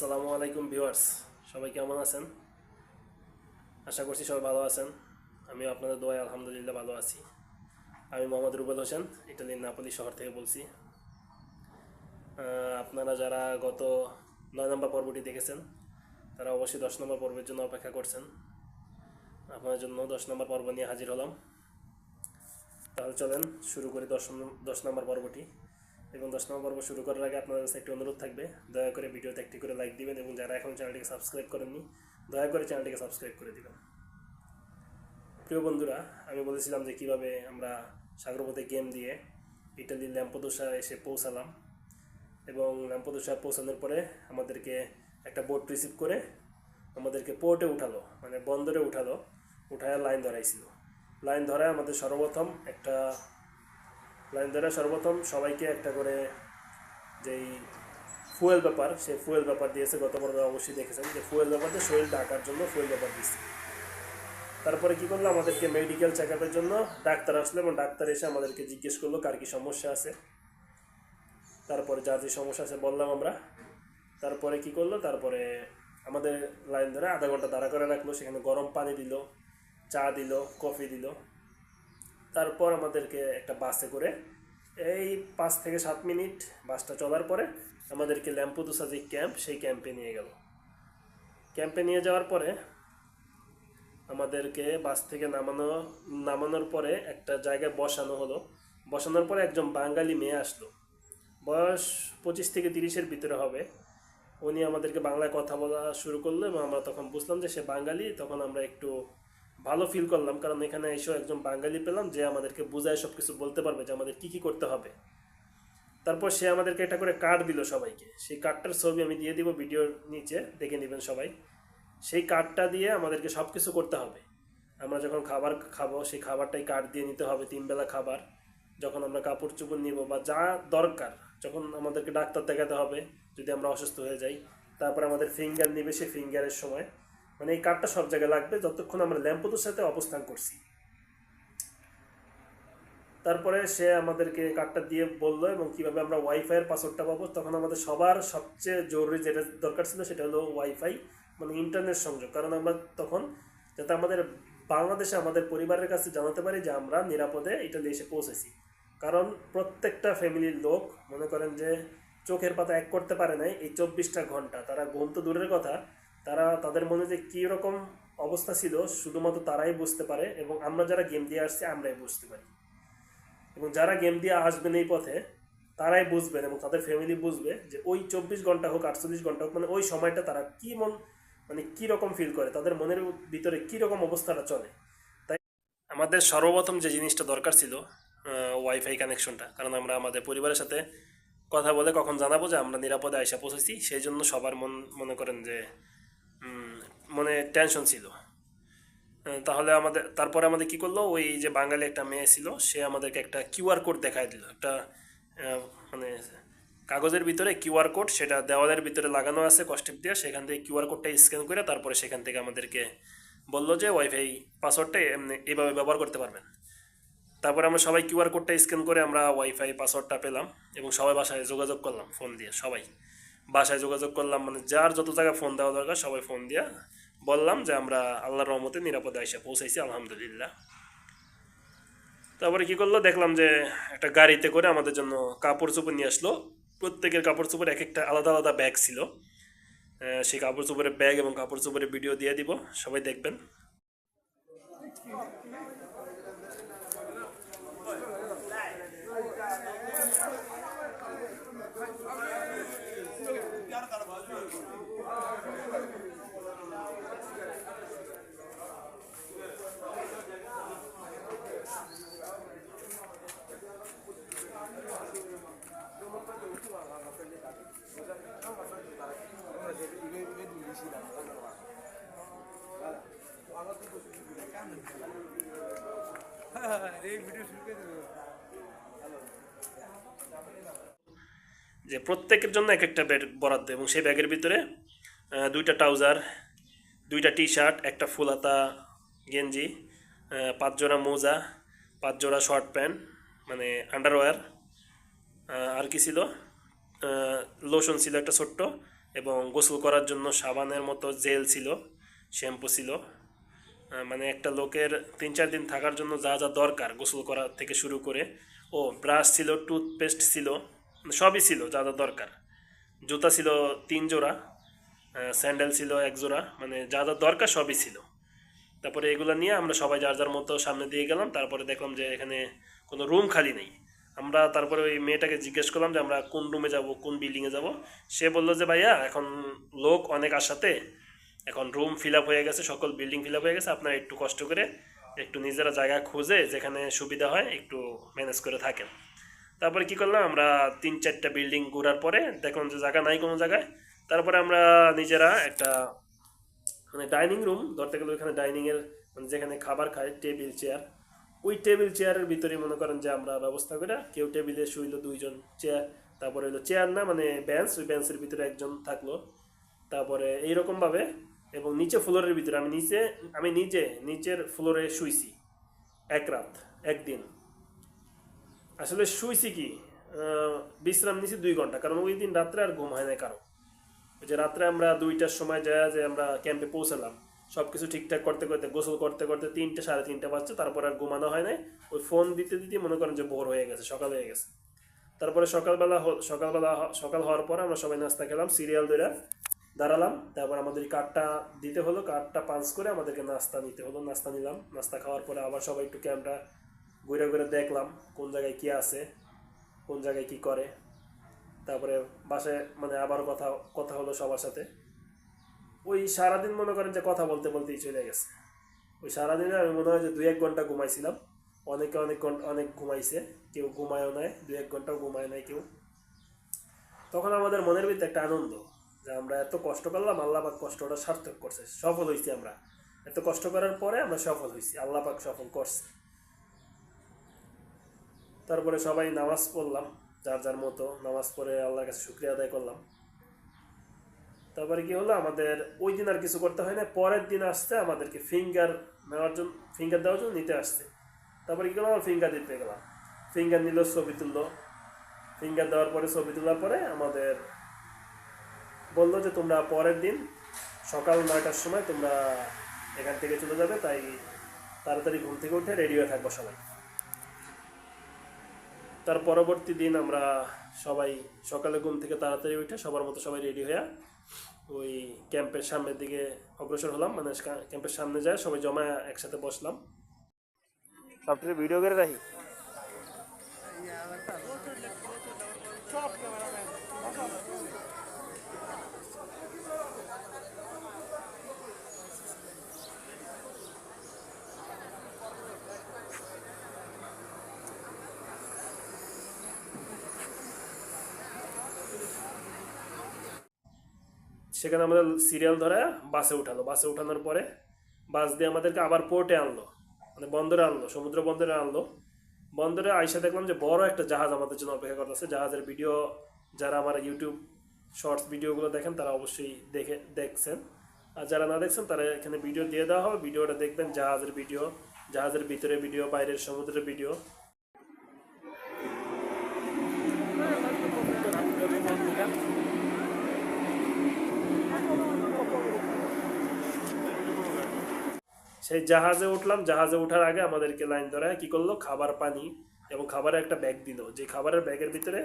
আসসালামু আলাইকুম ভিউয়ার্স। সবাই কেমন আছেন? আশা করছি সবাই ভালো আছেন। আমিও আপনাদের দোয়ায় আলহামদুলিল্লাহ ভালো আছি। আমি মোহাম্মদ রুবেল হোসেন ইটালির নাপলি শহর থেকে বলছি। আপনারা যারা গত নয় নম্বর পর্বটি দেখেছেন, তারা অবশ্যই দশ নম্বর পর্বের জন্য অপেক্ষা করছেন। আপনাদের জন্য দশ নম্বর পর্ব নিয়ে হাজির হলাম। তাহলে চলেন শুরু করি দশ দশ নম্বর পর্বটি। এবং দশ নম্বর পর্ব শুরু করার আগে আপনাদের কাছে একটি অনুরোধ থাকবে। দয়া করে ভিডিওতে একটি করে লাইক দিবেন এবং যারা এখন চ্যানেলটিকে সাবস্ক্রাইব করেননি, দয়া করে চ্যানেলটিকে সাবস্ক্রাইব করে দিবেন। প্রিয় বন্ধুরা, আমি বলেছিলাম যে কীভাবে আমরা সাগরপথে গেম দিয়ে ইটালির ল্যাম্পোদোসা এসে পৌঁছালাম এবং ল্যাম্পোদোসা পৌঁছানোর পরে আমাদেরকে একটা বোট রিসিভ করে আমাদেরকে পোর্টে উঠালো মানে বন্দরে উঠালো, উঠায় লাইন ধরাইছিল। লাইন ধরায় আমাদের সর্বপ্রথম একটা লাইন ধরে সর্বপ্রথম সবাইকে একটা করে যেই ফুয়েল ব্যাপার, সেই ফুয়েল ব্যাপার দিয়েছে গত পর্বে অবশ্যই দেখেছেন যে ফুয়েল ব্যাপার দিয়ে শরীর ঢাকার জন্য ফুয়েল ব্যাপার দিচ্ছে তারপরে কি করল? আমাদেরকে মেডিকেল চেক আপের জন্য ডাক্তার আসলো এবং ডাক্তার এসে আমাদেরকে জিজ্ঞেস করল কার কি সমস্যা আছে। তারপরে যার যে সমস্যা আছে বললাম আমরা। তারপরে কি করল? তারপরে আমাদের লাইন ধরে আধা ঘণ্টা দাঁড়া করে রাখল, সেখানে গরম পানি দিল, চা দিল, কফি দিল। তারপর আমাদেরকে একটা বাসে করে এই পাঁচ থেকে সাত মিনিট বাসটা চলার পরে আমাদেরকে ল্যাম্পুদুসা যে ক্যাম্প, সেই ক্যাম্পে নিয়ে গেল। ক্যাম্পে নিয়ে যাওয়ার পরে আমাদেরকে বাস থেকে নামানো, নামানোর পরে একটা জায়গায় বসানো হলো। বসানোর পরে একজন বাঙালি মেয়ে আসলো। বয়স পঁচিশ থেকে তিরিশের ভিতরে হবে। উনি আমাদেরকে বাংলায় কথা বলা শুরু করল এবং আমরা তখন বুঝলাম যে সে বাঙালি, তখন আমরা একটু ভালো ফিল করলাম। কারণ এখানে এসেও একজন বাঙালি পেলাম যে আমাদেরকে বুঝায় সব কিছু বলতে পারবে যে আমাদের কী কী করতে হবে। তারপর সে আমাদেরকে একটা করে কার্ড দিল সবাইকে। সেই কার্ডটার ছবি আমি দিয়ে দিব ভিডিওর নিচে, দেখে নেবেন সবাই। সেই কার্ডটা দিয়ে আমাদেরকে সব কিছু করতে হবে। আমরা যখন খাবার খাব, সেই খাবারটাই কার্ড দিয়ে নিতে হবে, তিনবেলা খাবার। যখন আমরা কাপড় চোপড় নিব বা যা দরকার, যখন আমাদেরকে ডাক্তার দেখাতে হবে, যদি আমরা অসুস্থ হয়ে যাই। তারপর আমাদের ফিঙ্গার নিবে সেই ফিঙ্গারের সময়। মানে এই কার্ডটা সব জায়গায় লাগবে যতক্ষণ আমরা ল্যাম্পোদের সাথে অবস্থান করছি। তারপরে সে আমাদেরকে কার্ডটা দিয়ে বলল এবং কীভাবে আমরা ওয়াইফাইয়ের পাসওয়ার্ডটা পাবো। তখন আমাদের সবার সবচেয়ে জরুরি যেটা দরকার ছিল সেটা হলো ওয়াইফাই মানে ইন্টারনেট সংযোগ। কারণ আমরা তখন যাতে আমাদের বাংলাদেশে আমাদের পরিবারের কাছে জানাতে পারি যে আমরা নিরাপদে ইটালি এসে পৌঁছেছি। কারণ প্রত্যেকটা ফ্যামিলির লোক, মনে করেন যে চোখের পাতা এক করতে পারে নাই, এই চব্বিশটা ঘণ্টা তারা ঘুম তো দূরের কথা তারা তাদের মনে যে কী রকম অবস্থা ছিল, শুধুমাত্র তারাই বুঝতে পারে এবং আমরা যারা গেম দিয়ে আসছি, আমরাই বুঝতে পারি। এবং যারা গেম দিয়ে আসবেন এই পথে, তারাই বুঝবেন এবং তাদের ফ্যামিলি বুঝবে যে ওই চব্বিশ ঘণ্টা হোক, আটচল্লিশ ঘণ্টা হোক মানে ওই সময়টা তারা কী মন মানে কী রকম ফিল করে, তাদের মনের ভিতরে কী রকম অবস্থাটা চলে। তাই আমাদের সর্বপ্রথম যে জিনিসটা দরকার ছিল ওয়াইফাই কানেকশনটা কারণ আমরা আমাদের পরিবারের সাথে কথা বলে কখন জানাব যে আমরা নিরাপদে আয়সা পৌঁছেছি, সেই জন্য সবার মন, মনে করেন যে মনে টেনশন ছিল। তাহলে আমাদের, তারপরে আমাদের কি করল? ওই যে বাঙালি একটা মেয়ে ছিল, সে আমাদেরকে একটা কিউআর কোড দেখায় দিল। একটা মানে কাগজের ভিতরে কিউআর কোড, সেটা দেওয়ালের ভিতরে লাগানো আছে কস্টিপ দিয়ে, সেখান থেকে কিউআর কোডটা স্ক্যান করে তারপরে সেখান থেকে আমাদেরকে বলল যে ওয়াইফাই পাসওয়ার্ডটা এমনি এইভাবে ব্যবহার করতে পারবেন। তারপরে আমরা সবাই কিউআর কোডটা স্ক্যান করে আমরা ওয়াইফাই পাসওয়ার্ডটা পেলাম এবং সবাই বাসায় যোগাযোগ করলাম ফোন দিয়ে, সবাই। বাসায় যোগাযোগ করলাম মানে যার যত জায়গায় ফোন দেওয়া দরকার, সবাই ফোন দিয়ে বললাম যে আমরা আল্লাহর রহমতে নিরাপদে এসে পৌঁছাইছি, আলহামদুলিল্লাহ। তারপরে কি করল? দেখলাম যে একটা গাড়িতে করে আমাদের জন্য কাপড় চোপড় নিয়ে আসলো। প্রত্যেকের কাপড় চোপড় এক একটা আলাদা আলাদা ব্যাগ ছিল। সেই কাপড় চোপড়ের ব্যাগ এবং কাপড় চোপড়ের ভিডিও দিয়ে দিব, সবাই দেখবেন। যে প্রত্যেকের জন্য এক একটা ব্যাগ বরাদ্দ এবং সেই ব্যাগের ভিতরে দুইটা ট্রাউজার দুইটা টি শার্ট একটা ফুলাতা গেঞ্জি পাঁচ জোড়া মোজা, পাঁচ জোড়া শর্ট প্যান্ট মানে আন্ডারওয়্যার আর কি ছিল? লোশন ছিল একটা ছোট্ট এবং গোসল করার জন্য সাবানের মতো জেল ছিল, শ্যাম্পু ছিল। মানে একটা লোকের তিন চার দিন থাকার জন্য যা যা দরকার গোসল করা থেকে শুরু করে। ও, ব্রাশ ছিল, টুথপেস্ট ছিল, সবই ছিল যা যা দরকার। জুতা ছিল তিন জোড়া স্যান্ডেল ছিল এক জোড়া মানে যা যা দরকার সবই ছিল। তারপরে এগুলো নিয়ে আমরা সবাই যার যার মতো সামনে দিয়ে গেলাম, তারপরে দেখলাম যে এখানে কোনো রুম খালি নেই। আমরা তারপরে ওই মেয়েটাকে জিজ্ঞেস করলাম যে আমরা কোন রুমে যাব, কোন বিল্ডিংয়ে যাব। সে বলল যে, ভাইয়া, এখন লোক অনেক আসাতে এখন রুম ফিল হয়ে গেছে, সকল বিল্ডিং ফিল হয়ে গেছে, আপনারা একটু কষ্ট করে একটু নিজেরা জায়গা খুঁজে, যেখানে সুবিধা হয়, একটু ম্যানেজ করে থাকেন। তারপরে কি করলাম, আমরা তিন চারটা বিল্ডিং ঘোরার পরে দেখলাম যে, জায়গা নাই কোনো জায়গায়। তারপরে আমরা নিজেরা একটা মানে ডাইনিং রুম ধরতে গেলে ওইখানে ডাইনিংয়ের মানে যেখানে খাবার খায় টেবিল চেয়ার ওই টেবিল চেয়ারের ভিতরে মনে করেন যে আমরা ব্যবস্থা করে কেউ টেবিলে শুইলো দুইজন চেয়ার তারপরে হইল চেয়ার না মানে বেঞ্চ ওই বেঞ্চের ভিতরে একজন থাকল। তারপরে এইরকমভাবে এবং নিচে ফ্লোরের ভিতরে, আমি নিচে, আমি নিজে নিচের ফ্লোরে শুইছি এক রাত, একদিন। আসলে শুইছি কি? বিশ্রাম নিছি দুই ঘণ্টা, কারণ ওই দিন রাত্রে আর ঘুম হয় না কারও। ওই যে রাত্রে আমরা দুইটার সময় যায় যে আমরা ক্যাম্পে পৌঁছালাম সব কিছু ঠিকঠাক করতে করতে, গোসল করতে করতে তিনটে, সাড়ে তিনটে বাজছে, তারপর আর ঘুমানো হয় নাই। ওই ফোন দিতে দিতে মনে করেন যে ভোর হয়ে গেছে, সকাল হয়ে গেছে। তারপরে সকালবেলা সকালবেলা সকাল হওয়ার পর আমরা সবাই নাস্তা খেলাম সিরিয়াল ধরে দাঁড়ালাম। তারপর আমাদের কার্ডটা দিতে হলো কার্ডটা পাঞ্চ করে আমাদেরকে নাস্তা নিতে হলো, নাস্তা নিলাম। নাস্তা খাওয়ার পরে আবার সবাই একটু ক্যাম্পটা ঘুরে ঘুরে দেখলাম, কোন জায়গায় কী আছে, কোন জায়গায় কী করে। তারপরে বাসায় মানে আবার কথা কথা হলো সবার সাথে। ওই সারাদিন মনে করেন যে কথা বলতে বলতেই চলে গেছে। ওই সারাদিনে আমি মনে হয় যে দুই এক ঘণ্টা ঘুমাইছিলাম। অনেকে অনেক অনেক ঘুমাইছে, কেউ ঘুমায়ও নাই, দুই এক ঘন্টাও ঘুমায় নাই কেউ। তখন আমাদের মনের ভিতরে একটা আনন্দ যে আমরা এত কষ্ট করলাম, আল্লাহ পাক কষ্টটা সার্থক করছে, সফল হয়েছি আমরা। এত কষ্ট করার পরে আমরা সফল হয়েছি আল্লাহ পাক সফল করছে। তারপরে সবাই নামাজ পড়লাম, যার যার মতো নামাজ পড়ে আল্লাহর কাছে শুক্রিয়া আদায় করলাম। তারপরে কি হলো? আমাদের ওই দিন আর কিছু করতে হয় না পরের দিন আসতে আমাদেরকে ফিঙ্গার নেওয়ার জন্য ফিঙ্গার দেওয়ার জন্য নিতে আসছে। তারপরে কি করলাম? ফিঙ্গার দিতে গেলাম। ফিঙ্গার নিল, ছবি তুললো। ফিঙ্গার দেওয়ার পরে, ছবি তোলার পরে আমাদের বলল যে, তোমরা পরের দিন সকাল নয়টার সময় তোমরা এখান থেকে চলে যাবে। তাই তাড়াতাড়ি ঘুম থেকে উঠে রেডি হয়ে থাকব সবাই। তার পরবর্তী দিন আমরা সবাই সকালে ঘুম থেকে তাড়াতাড়ি উঠে সবার মতো সবাই রেডি হয়ে ওই ক্যাম্পের সামনের দিকে অগ্রসর হলাম। মানে ক্যাম্পের সামনে যায়, সবাই জমা একসাথে বসলাম। সবটাই ভিডিও করে রাখি? সেখানে আমাদের সিরিয়াল ধরে বাসে উঠালো। বাসে উঠানোর পরে বাস দিয়ে আমাদেরকে আবার পোর্টে আনলো। মানে বন্দরে আনলো, সমুদ্র বন্দরে আনলো। বন্দরে আইসা দেখলাম যে বড় একটা জাহাজ আমাদের জন্য অপেক্ষা করতেছে। জাহাজের ভিডিও যারা আমার ইউটিউব শর্টস ভিডিওগুলো দেখেন, তারা অবশ্যই দেখে, দেখছেন। আর যারা না দেখছেন, তারা এখানে ভিডিও দিয়ে দেওয়া হবে। ভিডিওটা দেখবেন, জাহাজের ভিডিও জাহাজের ভিতরে ভিডিও বাইরের সমুদ্রের ভিডিও সেই জাহাজে উঠলাম, জাহাজে ওঠার আগে আমাদেরকে লাইন ধরে কি করল? খাবার, পানি এবং খাবারের একটা ব্যাগ দিল। যে খাবারের ব্যাগের ভিতরে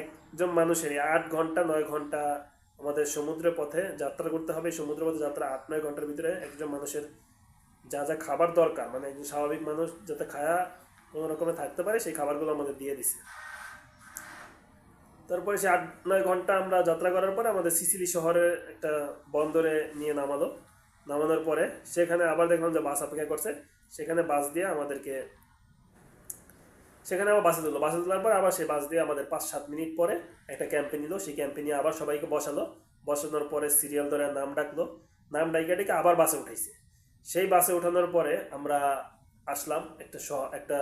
একজন মানুষের আট ঘণ্টা, নয় ঘণ্টা আমাদের সমুদ্র পথে যাত্রা করতে হবে। সমুদ্র পথে যাত্রা আট, নয় ঘণ্টার ভিতরে একজন মানুষের যা যা খাবার দরকার মানে একজন স্বাভাবিক মানুষ যাতে খায়া কোনো রকমে থাকতে পারে, সেই খাবারগুলো আমাদের দিয়ে দিছে। তারপরে সে আট, নয় ঘণ্টা আমরা যাত্রা করার পরে আমাদের সিসিলি শহরের একটা বন্দরে নিয়ে নামালো। নামানোর পরে সেখানে আবার দেখলাম যে বাস অপেক্ষা করছে। সেখানে বাস দিয়ে আমাদেরকে, সেখানে আবার বাসে তুললো। বাসে তোলার পর আবার সেই বাস দিয়ে আমাদের পাঁচ সাত মিনিট পরে একটা ক্যাম্পে নিল। সেই ক্যাম্পে নিয়ে আবার সবাইকে বসালো। বসানোর পরে সিরিয়াল ধরে নাম ডাকলো। নাম ডাইকা ডেকে আবার বাসে উঠাইছে। সেই বাসে ওঠানোর পরে আমরা আসলাম একটা একটা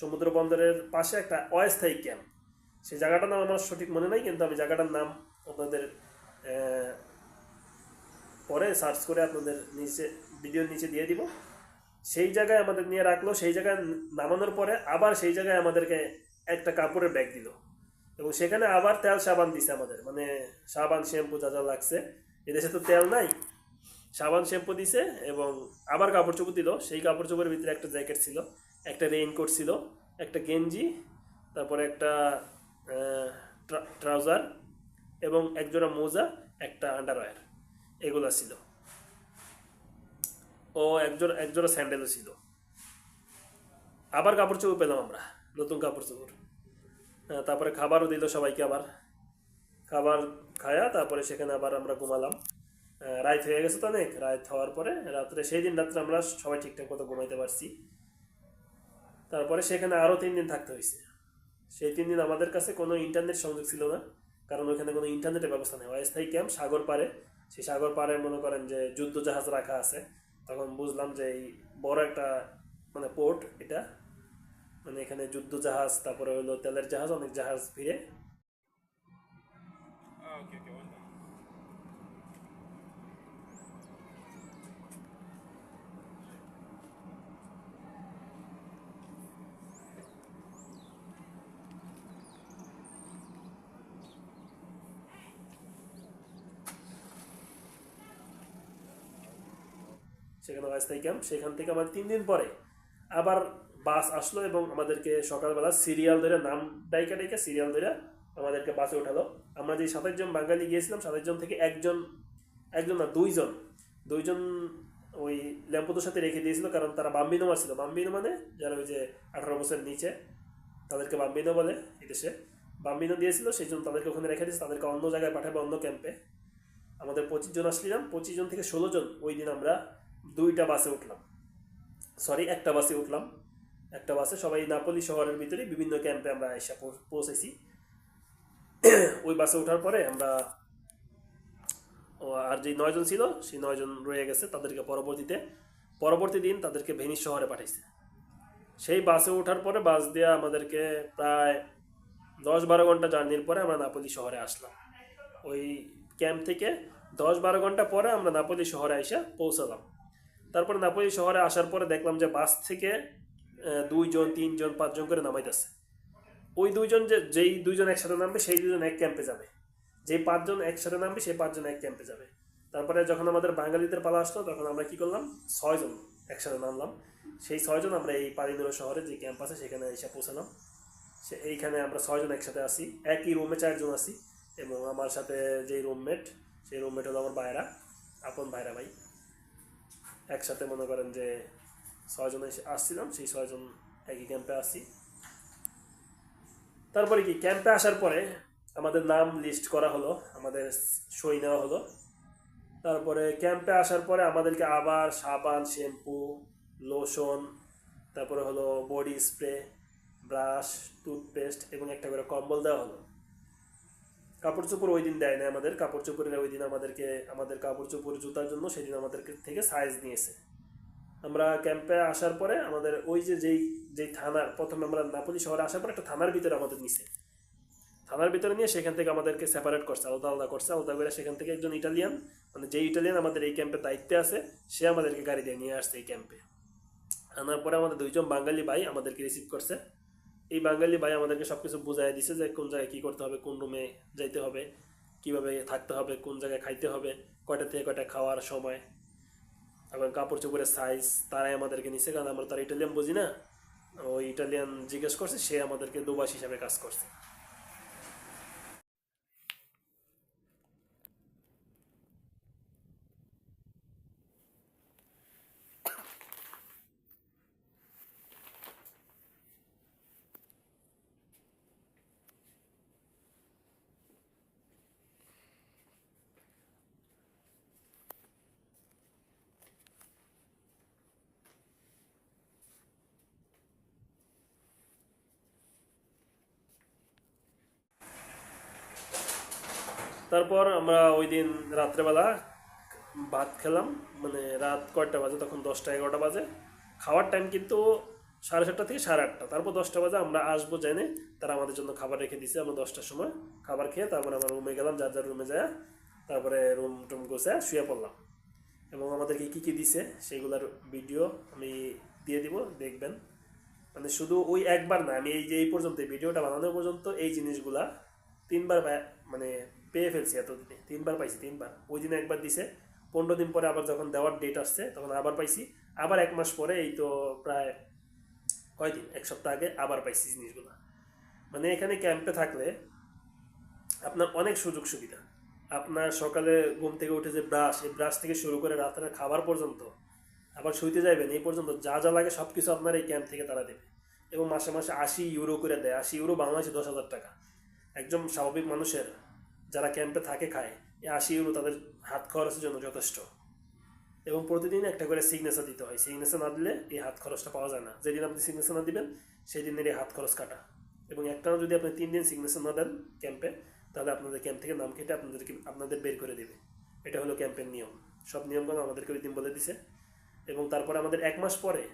সমুদ্র বন্দরের পাশে একটা অস্থায়ী ক্যাম্প সেই জায়গাটার নাম আমার সঠিক মনে নাই, কিন্তু আমি জায়গাটার নাম আপনাদের পরে সার্চ করে আপনাদের নিচে ভিডিওর নিচে দিয়ে দিব। সেই জায়গায় আমাদের নিয়ে রাখল, সেই জায়গায় নামানোর পরে আবার সেই জায়গায় আমাদেরকে একটা কাপড়ের ব্যাগ দিল। এবং সেখানে আবার তেল সাবান দিছে আমাদের মানে সাবান শ্যাম্পু যা যা লাগছে। এদেশে তো তেল নাই। সাবান শ্যাম্পু দিছে এবং আবার কাপড় চোপড় দিল। সেই কাপড় চোপড়ের ভিতরে একটা জ্যাকেট ছিল, একটা রেইনকোট ছিল, একটা গেঞ্জি, তারপরে একটা ট্রাউজার এবং একজোড়া মোজা, একটা আন্ডারওয়্যার এগুলো ছিল। ও একজোড়া একজোড়া স্যান্ডেলও ছিল। আবার কাপড় চোপড় পেলাম আমরা, নতুন কাপড় চোপড়। তারপরে খাবারও দিল সবাইকে আবার। খাবার খায়া তারপরে সেখানে আবার আমরা ঘুমালাম। রাত হয়ে গেছে তো অনেক, রাত হওয়ার পরে রাত্রে, সেই দিন রাত্রে আমরা সবাই ঠিকঠাক মতো ঘুমাইতে পারছি। তারপরে সেখানে আরও তিন দিন থাকতে হয়েছে সেই তিন দিন আমাদের কাছে কোনো ইন্টারনেট সংযোগ ছিল না, কারণ ওখানে কোনো ইন্টারনেটের ব্যবস্থা নেই। অস্থায়ী ক্যাম্প সাগর পারে সেই সাগর পারে মনে করেন যে যুদ্ধ জাহাজ রাখা আছে তখন বুঝলাম যে এই বড় একটা মানে পোর্ট এটা। মানে এখানে যুদ্ধ জাহাজ তারপরে হলো তেলের জাহাজ অনেক জাহাজ ফিরে। Ah, সেখানে অস্থায়ী ক্যাম্প সেখান থেকে আমার তিন দিন পরে আবার বাস আসলো এবং আমাদেরকে সকালবেলা সিরিয়াল ধরে নাম ডাইকা ডাইকা সিরিয়াল ধরে আমাদেরকে বাসে উঠালো আমরা যে সাতাশ জন বাঙালি গিয়েছিলাম, সাতাশ জন থেকে একজন একজন না, দুইজন দুইজন ওই ল্যাম্পোদের সাথে রেখে দিয়েছিল কারণ তারা বাম্বিনো মারছিল বাম্বিনো মানে যারা ওই যে আঠারো বছরের নিচে, তাদেরকে বাম্বিনো বলে এদেশে বাম্বিনো দিয়েছিল, সেই জন্য তাদেরকে ওখানে রেখে দিয়েছে, তাদেরকে অন্য জায়গায় পাঠাবে অন্য ক্যাম্পে আমাদের পঁচিশ জন আসছিলাম, পঁচিশ জন থেকে ষোলো জন ওই দিন আমরা দুইটা বাসে উঠলাম। সরি একটা বাসে উঠলাম। একটা বাসে সবাই নাপলি শহরের ভিতরে বিভিন্ন ক্যাম্পে আমরা এসে পৌঁছেছি। ওই বাসে ওঠার পরে আমরা আর যে নয়জন ছিল, সেই নয়জন রয়ে গেছে তাদেরকে পরবর্তীতে। পরবর্তী দিন তাদেরকে ভেনিস শহরে পাঠাইছে। সেই বাসে ওঠার পরে বাস দেওয়া আমাদেরকে প্রায় দশ বারো ঘণ্টা জার্নির পরে আমরা নাপলি শহরে আসলাম। ওই ক্যাম্প থেকে দশ বারো ঘণ্টা পরে আমরা নাপলি শহরে এসে পৌঁছালাম। তারপরে নাপলি শহরে আসার পরে দেখলাম যে বাস থেকে দুইজন, তিনজন, পাঁচজন করে নামাইতেছে। ওই দুইজন যে, যেই দুইজন একসাথে নামবে, সেই দুজন এক ক্যাম্পে যাবে। যেই পাঁচজন একসাথে নামবে, সেই পাঁচজন এক ক্যাম্পে যাবে। তারপরে যখন আমাদের বাঙালিদের পালা আসলো, তখন আমরা কি করলাম? ছয়জন একসাথে নামলাম। সেই ছয়জন আমরা এই পালিনুরা শহরে যে ক্যাম্প আছে, সেখানে এসে পৌঁছালাম। সে, এইখানে আমরা ছয়জন একসাথে আসি একই রুমে চারজন আসি এবং আমার সাথে যেই রুমমেট সেই রুমমেট হলো আমার ভাইরা আপন ভাইরা ভাই। একসাথে মনে করেন যে ছয়জন এসে আসছিলাম, সেই ছয়জন একই ক্যাম্পে আসছি তারপরে কি ক্যাম্পে আসার পরে আমাদের নাম লিস্ট করা হলো, আমাদের সই নেওয়া হলো। তারপরে ক্যাম্পে আসার পরে আমাদেরকে আবার সাবান, শ্যাম্পু লোশন তারপরে হলো বডি স্প্রে ব্রাশ টুথপেস্ট এবং একটা করে কম্বল দেওয়া হলো। কাপড় চোপড় ওই দিন দেয় না আমাদের, কাপড় চোপড়ের ওই দিন আমাদেরকে, আমাদের কাপড় চোপড় জুতার জন্য সেদিন আমাদের থেকে সাইজ নিয়েছে। আমরা ক্যাম্পে আসার পরে আমাদের ওই যে যেই যেই থানার, প্রথমে আমরা নাপলি শহরে আসার পরে একটা থানার ভিতরে আমাদের নিছে। থানার ভিতরে নিয়ে সেখান থেকে আমাদেরকে সেপারেট করছে, আলাদা আলাদা করছে, আলাদা করে সেখান থেকে একজন ইটালিয়ান মানে যে ইটালিয়ান আমাদের এই ক্যাম্পে দায়িত্বে আছে, সে আমাদেরকে গাড়ি দিয়ে নিয়ে আসছে এই ক্যাম্পে আনার পরে আমাদের দুইজন বাঙালি ভাই আমাদেরকে রিসিভ করছে। এই বাঙালি ভাই আমাদেরকে সব কিছু বোঝায় দিছে যে কোন জায়গায় কী করতে হবে, কোন রুমে যাইতে হবে, কীভাবে থাকতে হবে, কোন জায়গায় খাইতে হবে, কয়টা থেকে কয়টা খাওয়ার সময়, এবং কাপড় চোপড়ের সাইজ তারাই আমাদেরকে নিচ্ছে কারণ আমরা তার ইটালিয়ান বুঝি না। ওই ইটালিয়ান জিজ্ঞেস করছে, সে আমাদেরকে দুবাস হিসাবে কাজ করছে। তারপর আমরা ওই দিন রাত্রেবেলা ভাত খেলাম। মানে রাত কয়টা বাজে? তখন দশটা, এগারোটা বাজে। খাওয়ার টাইম কিন্তু সাড়ে সাতটা থেকে সাড়ে আটটা। তারপর দশটা বাজে আমরা আসব জেনে তারা আমাদের জন্য খাবার রেখে দিছে। আমরা দশটার সময় খাবার খেয়ে তারপরে আমরা রুমে গেলাম, যার যার রুমে যায়। তারপরে রুম টুম গোছে শুয়ে পড়লাম। এবং আমাদেরকে কী কী দিছে সেইগুলোর ভিডিও আমি দিয়ে দিব, দেখবেন। মানে শুধু ওই একবার না, আমি এই যে এই পর্যন্ত ভিডিওটা বানানো পর্যন্ত এই জিনিসগুলা তিনবার মানে পেয়ে ফেলছি এতদিনে, তিনবার পাইছি, তিনবার। ওই দিনে একবার দিছে, পনেরো দিন পরে আবার যখন দেওয়ার ডেট আসছে, তখন আবার পাইছি। আবার এক মাস পরে এই তো প্রায় কয়দিন এক সপ্তাহ আগে আবার পাইছি জিনিসগুলো। মানে এখানে ক্যাম্পে থাকলে আপনার অনেক সুযোগ সুবিধা। আপনার সকালে ঘুম থেকে উঠে যে ব্রাশ এই ব্রাশ থেকে শুরু করে রাতের খাবার পর্যন্ত, আবার শুইতে যাবেন এই পর্যন্ত যা যা লাগে সব কিছু আপনার এই ক্যাম্প থেকে তারা দেবে। এবং মাসে মাসে আশি ইউরো করে দেয়, আশি ইউরো বাংলাদেশে দশ হাজার টাকা। একজন স্বাভাবিক মানুষের যারা ক্যাম্পে থাকে খায়, এই আশি ইউরো তাদের হাত খরচের জন্য যথেষ্ট। এবং প্রতিদিন একটা করে সিগনেচার দিতে হয়। সিগনেচার না দিলে এই হাত খরচটা পাওয়া যায় না। যেদিন আপনি সিগনেচার না দিবেন সেই দিনের এই হাত খরচ কাটা। এবং একটাও যদি আপনি তিন দিন সিগনেচার না দেন ক্যাম্পে তাহলে আপনাদের ক্যাম্প থেকে নাম কেটে আপনাদেরকে, আপনাদের বের করে দেবে। এটা হলো ক্যাম্পের নিয়ম। সব নিয়মগুলো আমাদেরকে ওই দিন বলে দিছে। এবং তারপরে আমাদের এক মাস পরে,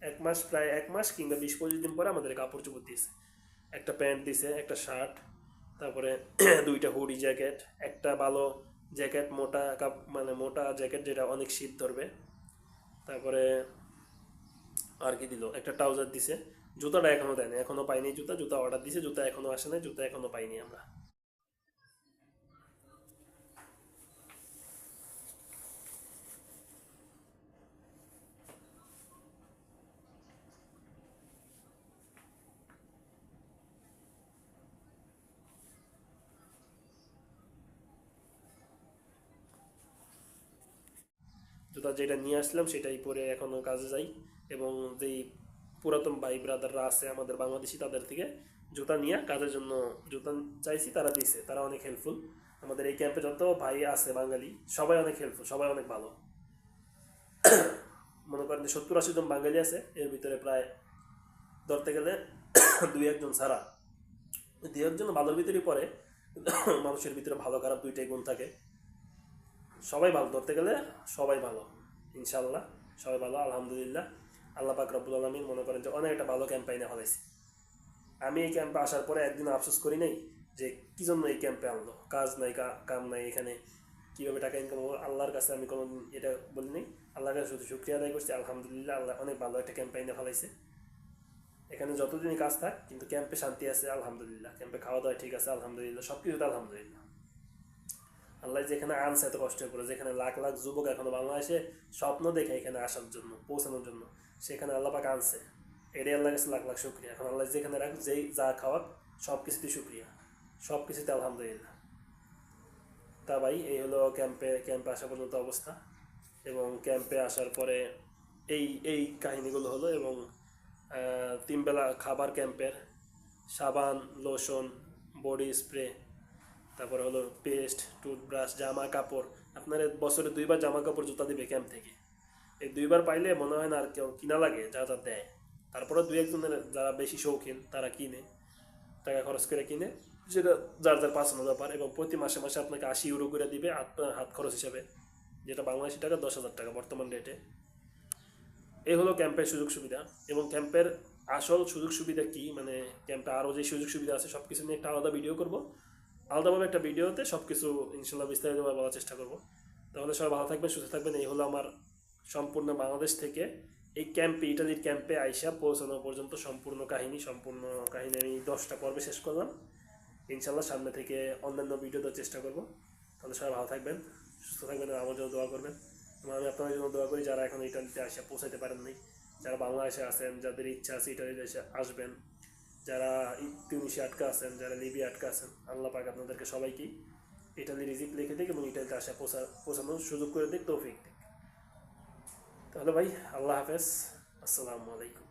এক মাস প্রায় এক মাস কিংবা বিশ পঁচিশ দিন পরে আমাদের কাপড় চোপড় দিয়েছে। একটা প্যান্ট দিছে, একটা শার্ট তারপরে দুইটা হুডি জ্যাকেট, একটা ভালো জ্যাকেট, মোটা কাপ মানে মোটা জ্যাকেট যেটা অনেক শীত ধরবে। তারপরে আর কি দিল? একটা ট্রাউজার দিছে। জুতাটা এখনও দেয়নি এখনও পাইনি জুতা জুতা অর্ডার দিছে, জুতা এখনও আসে নাই, জুতা এখনও পাইনি আমরা। জুতা যেটা নিয়ে আসলাম, সেটাই পরে এখনও কাজে যাই এবং যেই পুরাতন ভাই ব্রাদাররা আছে আমাদের বাংলাদেশি তাদের থেকে জুতা নিয়ে কাজের জন্য জুতা চাইছি, তারা দিছে তারা অনেক হেল্পফুল আমাদের এই ক্যাম্পে যত ভাই আছে বাঙালি, সবাই অনেক হেল্পফুল সবাই অনেক ভালো। মনে করেন যে সত্তর আশি জন বাঙালি আছে, এর ভিতরে প্রায় ধরতে গেলে দুই একজন ছাড়া। দুই একজন ভালোর ভিতরেই পড়ে, মানুষের ভিতরে ভালো খারাপ দুইটাই গুণ থাকে। সবাই ভালো, ধরতে গেলে সবাই ভালো। ইনশাল্লাহ সবাই ভালো, আলহামদুলিল্লাহ। আল্লাহ পাক রব্বুল আলমিন মনে করেন যে, অনেক একটা ভালো ক্যাম্পাইনে ফেলাইছি। আমি এই ক্যাম্পে আসার পরে একদিন আফসোস করি নাই যে, কি জন্য এই ক্যাম্পে আনলো? কাজ নাই কাম নাই এখানে। কীভাবে টাকা ইনকাম করব? আল্লাহর কাছে আমি কোনো এটা বলি নাই। আল্লাহর কাছে শুধু শুক্রিয়া আদায় করছি। আলহামদুলিল্লাহ, আল্লাহ অনেক ভালো একটা ক্যাম্পাইনে ফেলাইছে। এখানে যতদিনই কাজ থাক, কিন্তু ক্যাম্পে শান্তি আছে, আলহামদুলিল্লাহ। ক্যাম্পে খাওয়া দাওয়া ঠিক আছে, আলহামদুলিল্লাহ। সব কিছুতে আলহামদুলিল্লাহ। আল্লাহ যেখানে আনছে এত কষ্ট করে, যেখানে লাখ লাখ যুবক এখনও বাংলাদেশে স্বপ্ন দেখে এখানে আসার জন্য, পৌঁছানোর জন্য, সেখানে আল্লাহ পাক আনছে। এটাই আল্লাহ কাছে লাখ লাখ শুক্রিয়া। এখন আল্লাহ যেখানে রাখ যেই যা খাওয়াক সব কিছুতেই শুক্রিয়া। সব কিছুতে আলহামদুলিল্লাহ। তা ভাই, এই হলো ক্যাম্পে ক্যাম্পে আসা পর্যন্ত অবস্থা। এবং ক্যাম্পে আসার পরে এই এই কাহিনীগুলো হলো এবং তিনবেলা খাবার ক্যাম্পের সাবান, লোশন, বডি স্প্রে তারপরে হলো পেস্ট, টুথব্রাশ জামা কাপড় আপনার বছরে দুইবার জামা কাপড় জুতা দিবে ক্যাম্প থেকে। এই দুইবার পাইলে মনে হয় না আর কেউ কিনা লাগে, যা যা দেয়। তারপরে দুই একজনের যারা বেশি শৌখিন, তারা কিনে, টাকা খরচ করে কিনে, যেটা যার যার পাঁচানো ব্যাপার। এবং প্রতি মাসে মাসে আপনাকে আশি ইউরো করে দিবে আপনার হাত খরচ হিসাবে, যেটা বাংলাদেশি টাকা দশ হাজার টাকা বর্তমান রেটে এই হলো ক্যাম্পের সুযোগ সুবিধা। এবং ক্যাম্পের আসল সুযোগ সুবিধা কি? মানে ক্যাম্পে আরও যে সুযোগ সুবিধা আছে সব কিছু নিয়ে একটা আলাদা ভিডিও করব। আলাদাভাবে একটা ভিডিওতে সব কিছু ইনশাল্লাহ বিস্তারিতভাবে বলার চেষ্টা করব। তাহলে সবাই ভালো থাকবেন, সুস্থ থাকবেন। এই হলো আমার সম্পূর্ণ বাংলাদেশ থেকে এই ক্যাম্পে, ইটালির ক্যাম্পে আইসা পৌঁছানো পর্যন্ত সম্পূর্ণ কাহিনী সম্পূর্ণ কাহিনী আমি দশটা পর্বে শেষ করলাম। ইনশাল্লাহ সামনে থেকে অন্যান্য ভিডিও দেওয়ার চেষ্টা করব। তাহলে সবাই ভালো থাকবেন, সুস্থ থাকবেন আমার জন্য দোয়া করবেন। এবং আমি আপনাদের জন্য দোয়া করি, যারা এখন ইটালিতে আসে পৌঁছাতে পারেন নাই যারা বাংলাদেশে আছেন, যাদের ইচ্ছা আছে ইটালিতে এসে আসবেন যারা তিউনিশে আটকা আছেন, যারা লিবিয়া আটকা আছেন, আল্লাহ পাক আপনাদেরকে সবাইকেই ইটালি রিজিক লিখে দিক এবং ইটালিতে আসা পৌঁছা পৌঁছানোর সুযোগ করে দিক, তৌফিক দিক। তাহলে ভাই, আল্লাহ হাফেজ। আসসালামু আলাইকুম।